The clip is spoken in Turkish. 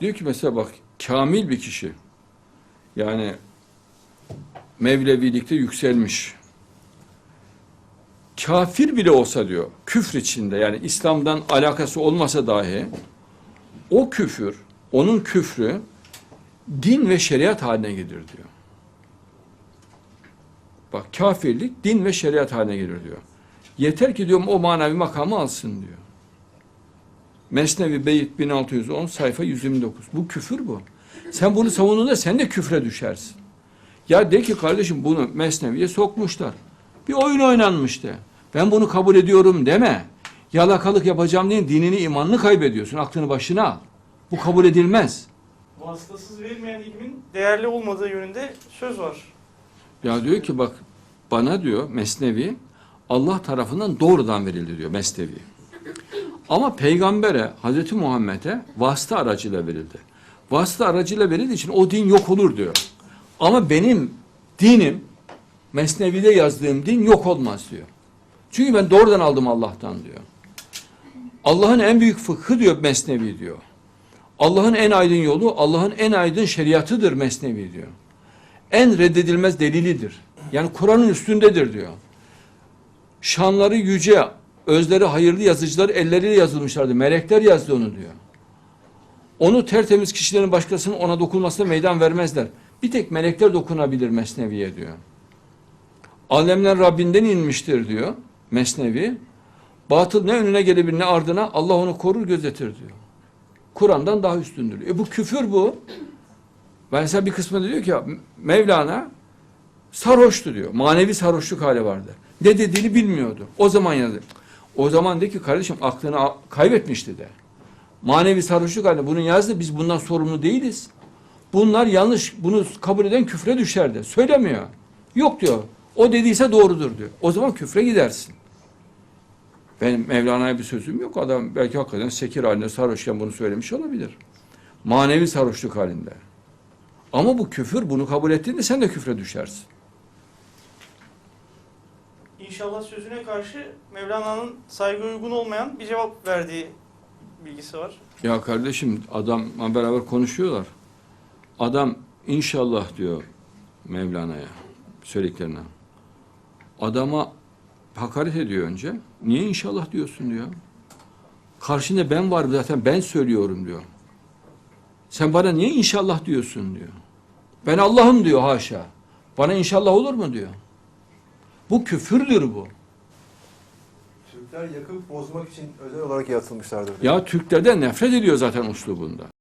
Diyor ki mesela bak kamil bir kişi yani Mevlevilikte yükselmiş. Kafir bile olsa diyor küfür içinde yani İslam'dan alakası olmasa dahi o küfür, onun küfrü din ve şeriat haline gelir diyor. Bak kafirlik din ve şeriat haline gelir diyor. Yeter ki diyorum o manevi makamı alsın diyor. Mesnevi Beyit 1610 sayfa 129. Bu küfür bu. Sen bunu savunduğunda sen de küfre düşersin. Ya de ki kardeşim bunu Mesnevi'ye sokmuşlar. Bir oyun oynanmış de. Ben bunu kabul ediyorum deme. Yalakalık yapacağım diye dinini imanını kaybediyorsun. Aklını başına al. Bu kabul edilmez. Vasıtasız verilmeyen ilmin değerli olmadığı yönünde söz var. Ya diyor ki bak bana diyor Mesnevi Allah tarafından doğrudan verildi diyor Mesnevi. Ama peygambere Hazreti Muhammed'e vasıta aracıyla verildi. Vasıta aracıyla verildiği için o din yok olur diyor. Ama benim dinim Mesnevi'de yazdığım din yok olmaz diyor. Çünkü ben doğrudan aldım Allah'tan diyor. Allah'ın en büyük fıkhı diyor Mesnevi diyor. Allah'ın en aydın yolu, Allah'ın en aydın şeriatıdır Mesnevi diyor. En reddedilmez delilidir. Yani Kur'an'ın üstündedir diyor. Şanları yüce, özleri hayırlı yazıcılar elleriyle yazılmışlardı. Melekler yazdı onu diyor. Onu tertemiz kişilerin başkasının ona dokunmasına meydan vermezler. Bir tek melekler dokunabilir Mesnevi'ye diyor. Alemler Rabbinden inmiştir diyor Mesnevi. Batıl ne önüne gelebilir ne ardına Allah onu korur gözetir diyor. Kur'an'dan daha üstündür. E bu küfür bu. Ben mesela bir kısmında diyor ki Mevlana sarhoştu diyor. Manevi sarhoşluk hali vardı. Ne dediğini bilmiyordu. O zaman yazdı. O zaman de ki kardeşim aklını kaybetmişti de. Manevi sarhoşluk halinde bunu yazdı. Biz bundan sorumlu değiliz. Bunlar yanlış. Bunu kabul eden küfre düşer de. Söylemiyor. Yok diyor. O dediyse doğrudur diyor. O zaman küfre gidersin. Benim Mevlana'ya bir sözüm yok. Adam belki hakikaten sekir halinde sarhoşken bunu söylemiş olabilir. Manevi sarhoşluk halinde. Ama bu küfür bunu kabul ettiğinde sen de küfre düşersin. İnşallah sözüne karşı Mevlana'nın saygı uygun olmayan bir cevap verdiği bilgisi var. Ya kardeşim adamla beraber konuşuyorlar. Adam inşallah diyor Mevlana'ya söylediklerine. Adama hakaret ediyor önce. Niye inşallah diyorsun diyor. Karşında ben var zaten ben söylüyorum diyor. Sen bana niye inşallah diyorsun diyor. Ben Allah'ım diyor haşa. Bana inşallah olur mu diyor. Bu küfürdür bu. Türkler yakıp bozmak için özel olarak yaratılmışlardır. diyor. Ya Türklerden nefret ediyor zaten uslubunda.